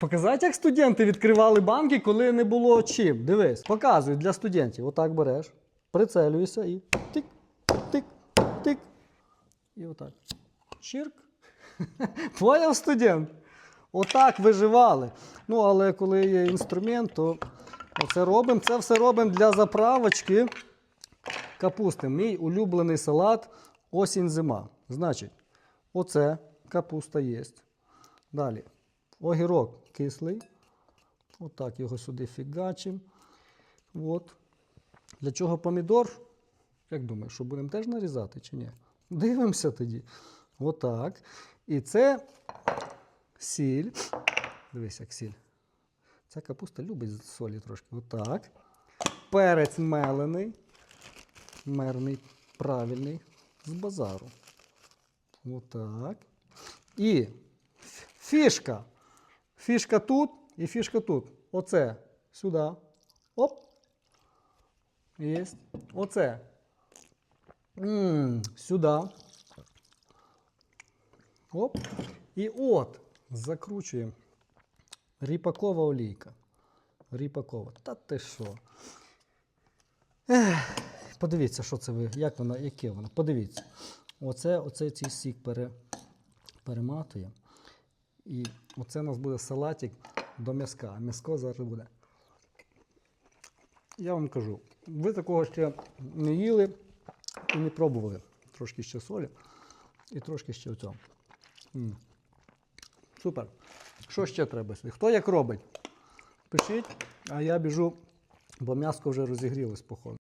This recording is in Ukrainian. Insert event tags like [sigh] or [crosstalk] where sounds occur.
Показати, як студенти відкривали банки, коли не було чим. Дивись, показують для студентів. Отак береш, прицелюєшся і тик, тик, тик. І отак. Чирк. [laughs] Поняв студент? Отак виживали. Ну, але коли є інструмент, то це робимо. Це все робимо для заправочки капусти. Мій улюблений салат осінь-зима. Значить, оце капуста є. Далі. Огірок кислий. Отак його сюди фігачимо. От. Для чого помідор? Як думаєш, що будемо теж нарізати чи ні? Дивимося тоді. Отак. І це сіль. Дивись, як сіль. Ця капуста любить солі трошки. Отак. Перець мелений. Мерний, правильний. З базару. Отак. І фішка. Фішка тут і фішка тут. Оце сюди. Оп. Єсть. Оце. м сюди. Оп. І от. Закручуємо. Ріпакова олійка. Ріпакова. Та ти що? Ех, подивіться, що це ви, як вона, яке воно. Подивіться. Оце, оце цей сік пере, перематує. І оце у нас буде салатик до м'язка. А м'язко зараз буде. Я вам кажу, ви такого ще не їли і не пробували. Трошки ще солі і трошки ще цього. М. Супер. Що ще треба? Хто як робить? Пишіть, а я біжу, бо м'яско вже розігрілось, походу.